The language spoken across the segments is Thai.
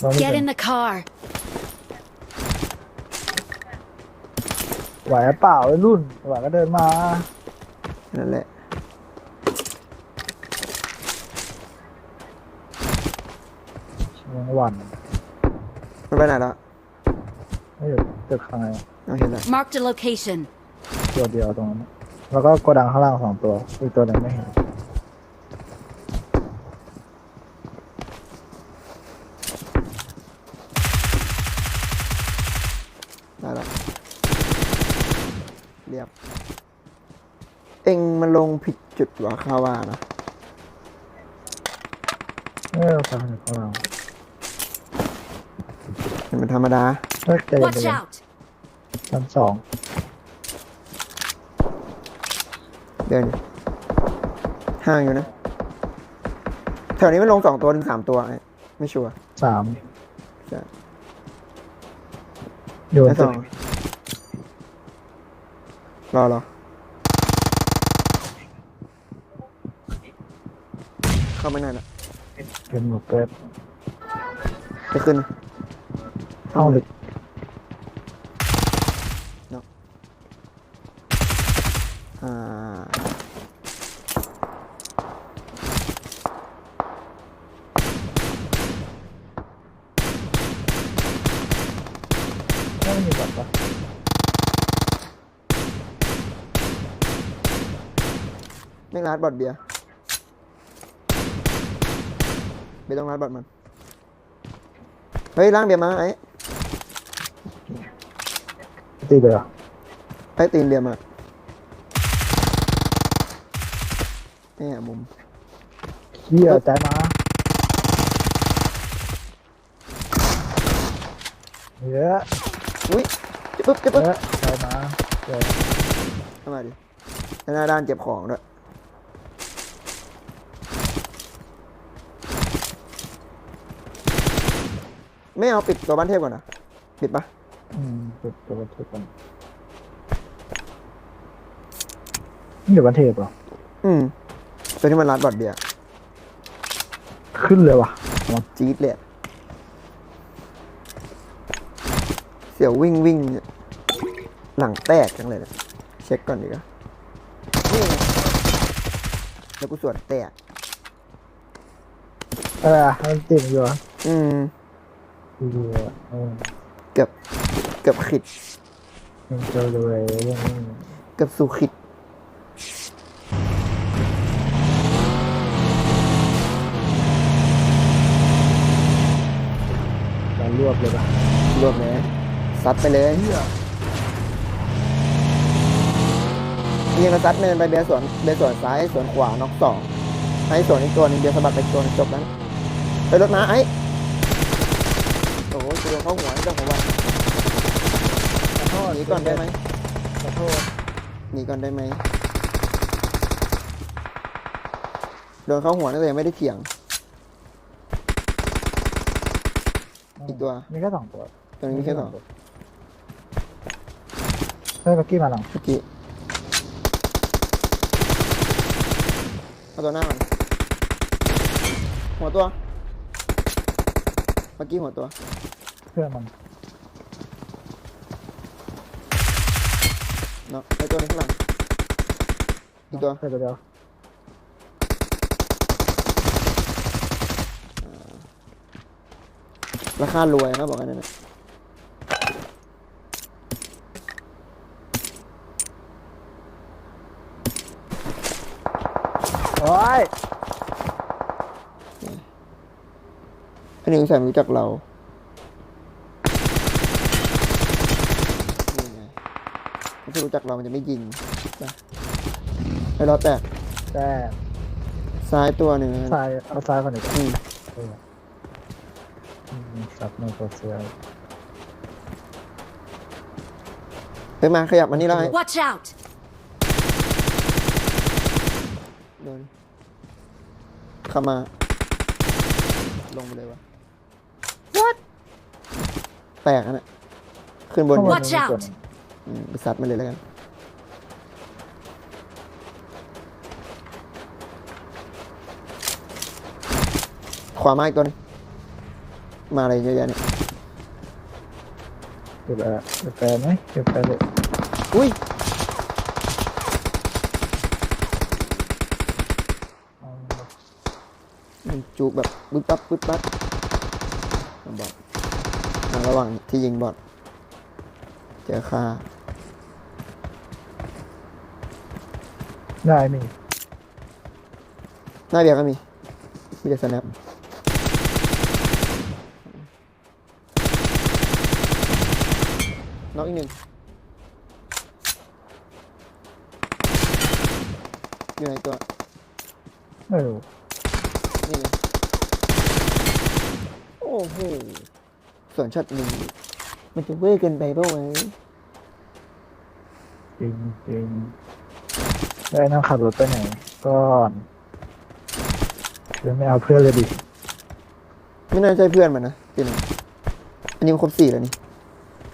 เราไม่ Get เป็น in the car. ไหวหรือเปล่าวัยรุ่นไหวก็เดินมานั่นแหละ ช่วงวันมันไปไหนแล้วไม่อยู่ตึกข้างในเอาเห็นแล้ว Marked a location. ตัวเดียวตรงนั้น แล้วก็โกดังข้างล่างสองตัว อีกตัวหนึ่งไม่เห็น ได้แล้วเรียบ เอ็งมันลงผิดจุดวะข้าว่านะเออทางข้างล่างเห็นมันธรรมดาเฮ้ยใจเย็น Watch ใจเย็น out. ชั้นสองเดินอยู่ห่างอยู่นะ แถวนี้มันลงสองตัวถึงสามตัวไอ้ไม่ชัวร์สามใช่อยู่บไอ้นสตึอกงรอรอ เข้าไม่ได้ละเป็นหมวกเปิดจะขึ้นห้องลึกอ่าไม่มีบัตรปะไม่ร้านบอดเบียร์ ไม่ต้องร้านบอดมัน เฮ้ยล้างเบียร์มาไอ้ตีเดียวไอ้ตีนเบียร์มาเนี่ยมุมเฮียใจมาเยอะอุ้ยจะปึ๊บจะปึ๊บเยอะใจมาเยอะเข้ามาดิแล้วหน้าด้านเก็บของด้วย ไม่เอาปิดตัวบ้านเทพก่อนนะปิดปะอืมตัวตัวบันเทปกันนี่เดี๋ยวบันเทปเหรอ อืมตัวที่มันร้านบอดเบียร์ขึ้นเลยว่ะ จี๊ดเลยอะเสียววิ่งวิ่งเนี่ยหลังแตกจังเลยนะเช็คก่อนดีกว่านี่ไงแล้วกูสวดแตก เออมันติดอยู่อะอืม ดูเออเกือบเกือบขิดมันเจอเลยเรื่องนี้เกือบสู่ขิดเรารวบเลยป่ะรวมเลยซัดไปเลยยิงกระซัดเนินไปเบียร์สวนเบียร์สวนซ้ายสวนขวาน็อกสองให้สวนอีกตัวหนึงเบียร์สะบัดไปอีกตัวหนึงจบแล้วไปรถมาไอ้ โอ้โหตัวเข้าหัวเจ้าของวันขอโทษหนีก่อนได้ไหมขอโทษหนีก่อนได้ไหมโดนเข้าหัวนั่นเลยงไม่ได้เถียง อีกตัว มีแค่สองตัวตัวนี้มีแค่สอง เฮ้ยเมื่อกี้มาหลังเมื่อกี้เอาตัวหน้ามันหัวตัว เมื่อกี้หัวตัว เพื่อนมันเนาะไอตัวนี้ข้างหลังอีกตัวแค่ตัวเดียวราคารวยนะบอกกันนั่นนะโอ้ยอันนี้สงสัยมันรู้จักเรานี่ไง ถ้ารู้จักเรามันจะไม่ยิงนะไอ้เราแตกแต่ซ้ายตัวหนึ่งนะซ้ายเอาซ้ายก่อนดีกว่าอืมเอออืมสับในตัวเสือเฮ้ยมาขยับมานี่แล้วไอ้ Watch out. โดนเข้ามา ลงไปเลยวะ What แตกอันน่ะขึ้นบน ข้างบน Watch มี out ส่วนหนึ่งอืมไป ซัดมันเลยแล้วกัน ขวามาอีกตัวหนึงมาอะไรเยอะแยะเนี่ยเก็บอะไรเก็บแปรไหมเก็บแปรเลยอุ้ยเอามันจุกแบบปึ๊บปั๊บปึ๊บปั๊บบอดในระหว่างที่ยิงบอด เจอค่า ได้มีหน้าเบียร์ก็มี มีแต่สแนปน็อกอีกหนึ่งอยู่ในตัว ไม่รู้นี่ไงโอ้โหส่วนช็อตหนึ่ง มันจะเวอร์เกินไปเปล่าวะจริงจริงได้นั่งขับรถไปไหนก่อนเดี๋ยวไม่เอาเพื่อนเลยดิไม่น่าใช่เพื่อนมันนะตีหนึ่งอันนี้มันครบสี่แล้วนี่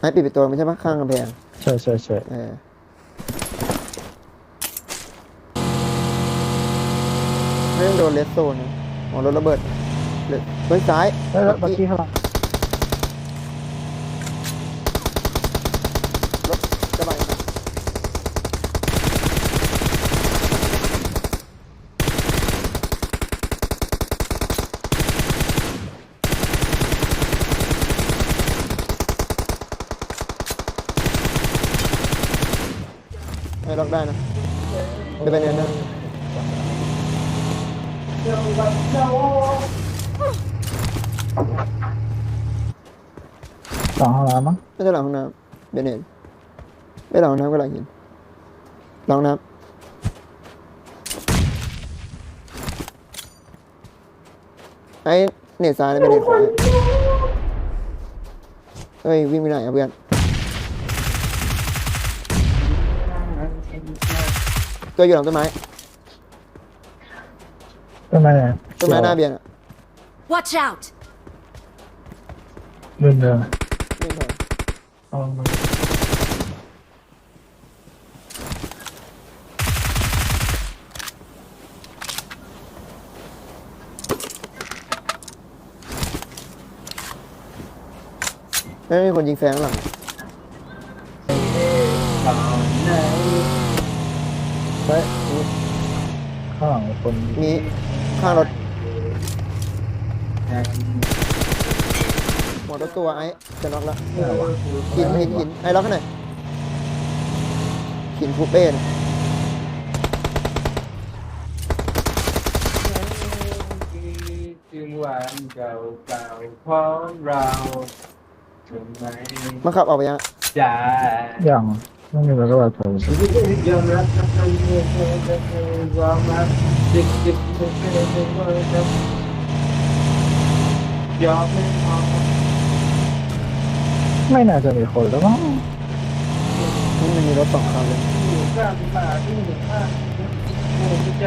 ให้ปิดไปตัวไม่ใช่ปะข้างกำแพงใช่ใช่ใช่เออไม่ต้องโดนเลสโซนนะอ๋อรถระเบิดเลยเฮ้ยซ้ายเฮ้ยแล้วเมื่อกี้ข้างหลัง รถกระบะอีกนะให้ล็อก ได้นะไปไปเนียนนะสองห้องน้ำมั้งไม่ใช่หลังห้องน้ำเบนเนตไม่หลังห้องน้ำก็หลังหินหลังน้ำไอ้เนตซ้ายแล้วเบนเนตขวาเฮ้ยวิ่งไปไหนอะเพื่อน ตัวอยู่หลังต้นไม้ต้นไม้ไหนต้นไม้หน้าเบียร์อะ Watch out! เดินเดินวิ่งถอยเอามาไม่มีคนยิงแฟงหลัง เฮ้ยข้างหลังคนมีข้างรถหมดรถตัวไอ้จะน็อกแล้วไม่เอาวะหินหินหินไอ้ล็อกให้หน่อยหินฟูเป้นถึงวันเก่าเก่าๆของเราทำไมมาขับออกไปยังใจอย่าง ไม่มีแล้วก็แบบผมยอมรับกับตัวเองเธอจะเคยบอกมาดิบดิบเธอเคยเป็นคนจะยอมไม่พอไม่น่าจะมีคนแล้วมั้งนี่มีรถสองคันเลยอยู่ข้างป่าที่หนึ่งข้างหัวใจ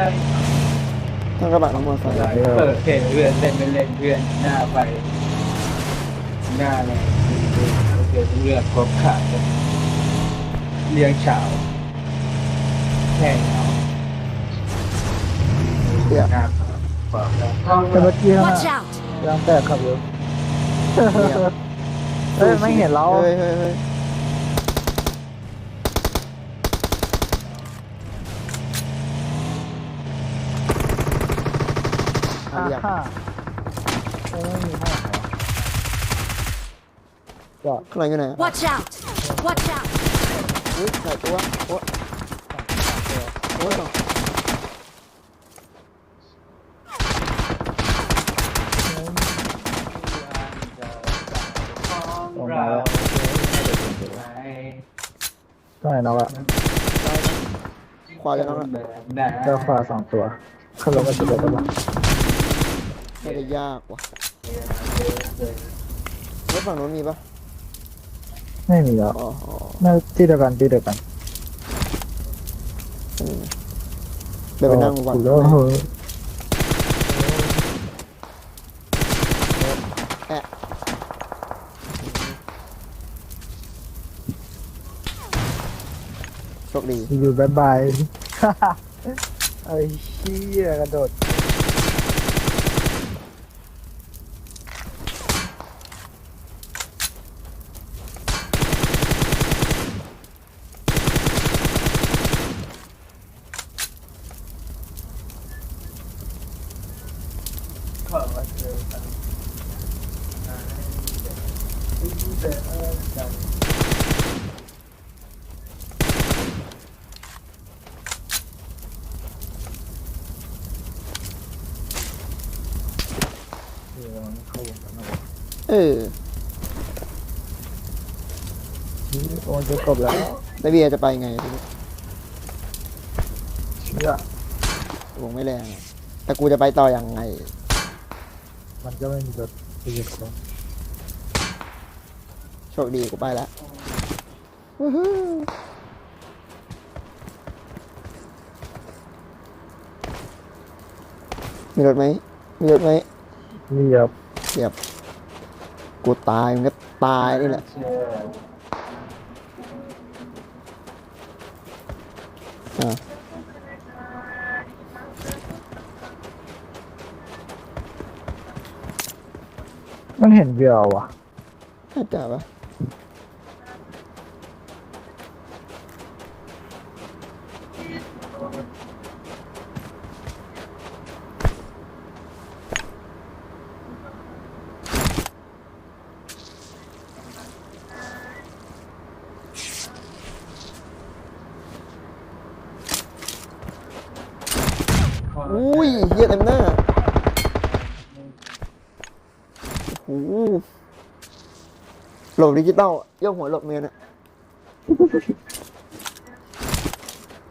ทั้งกระบะทั้งมอเตอร์ไซค์เปิดเพลงเพื่อนเล่นเป็นเล่นเพื่อนหน้าไปหน้าเลยโอเคเลือกครบขาดเลย งเฉาแข่งเอาเดี๋ยวครับบอกแล้วห้องแต่เมื่อกี้ข้างห Watch น้า out! ยางแตกขับอยู่เฮ้ยไม่เห็นเราเฮ้ยเฮ้ยเฮ้ยอ่าเอาอยากฮ่าเอ้ยไม่มีห้องเหรอก็ข้างหลังอยู่ไหนอะ Watch out! Watch out! อุ้ยใส่ตัวโอ้โอ้ยสองลงมาแล้วไหนเราอะขวาจะน้องอะเจ้าขวาสองตัวเขาลงมาสุดเลยปะไม่ได้ยากว่ะรถฝั่งนู้นมีปะ ไม่มีแล้วอ๋ออ๋อน่าที่เดียวกันที่เดียวกันเดี๋ยวไปนั่งวันกูแล้วเฮ้ยแอะโชคดี อยู่บายบาย ไอ้เชี่ยกระโดด เออกันเดี๋ยวมันเข้าวงกันนะวะเออนี่โอนจะจบแล้วแล้วเบียร์จะไปไงทีนี้เชื่อวงไม่แรงแต่กูจะไปต่ออย่างไง มันก็ไม่มีรถไปหยุดคนโชคดีกูไปแล้ววู้ฮู้มีรถไหมมีรถไหมเรียบเดี๋ยวกูตายมันก็ตายนี่แหละเชื่ออ่า มันเห็นเบียร์ว่ะน่าจะปะอุ้ยเหี้ยเต็มหน้า โอ้โหโหลดดิจิตอลอะโยกหัวโหลดเมียนอะ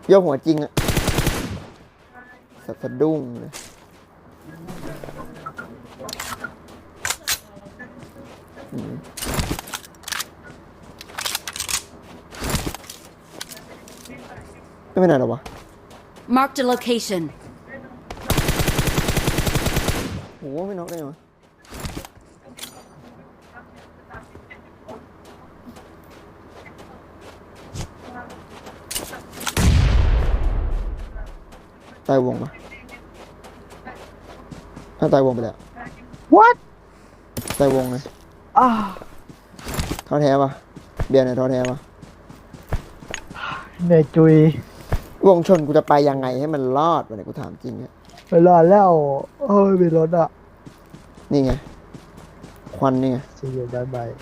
โยกหัวจริงอะสัตว์สะดุ้งเลยอืมไม่เป็นไรหรอวะ Marked a location. โอ้โหไม่น็อกได้ไงวะ ตายวงปะถ้าตายวงไปแล้ว what ตายวงเลยอ้าท้อแท้ปะเบียร์เนี่ยท้อแท้ปะเหนื่อยจุยวงชนกูจะไปยังไงให้มันรอดวะเนี่ยกูถามจริงเนี่ยไปรอดแล้วเอ้ยมีรถอะนี่ไง ควันนี่ไง see you bye bye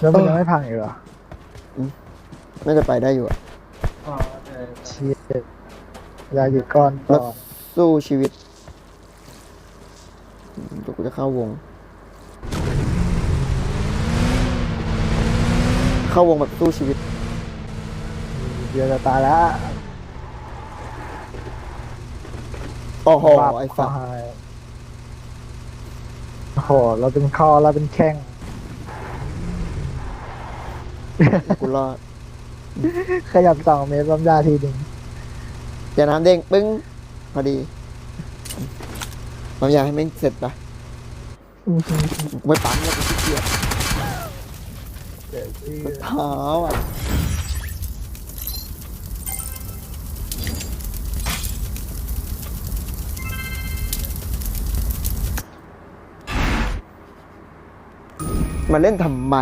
แล้วมันยังไม่พังอีกเหรอ น่าจะไปได้อยู่อะพอเจอเชียยาหยุดก้อนรก่ถอนสู้ชีวิตอืมเดี๋ยวกูจะเข้าวง เข้าวงแบบสู้ชีวิต เดี๋ยวจะตายแล้วโอ้โหบ้าไอ้สัสตายโอ้โหเราเป็นคอเราเป็นแข้ง กูรอด ขยับสองเมตรบำยาทีหนึ่งอย่าน้ำเด้งปึ้ง พอดีบางอยาให้แม่งเสร็จปะไม่ปั๊มแล้วกูขี้เกียจเท้าอะมาเล่นทำไม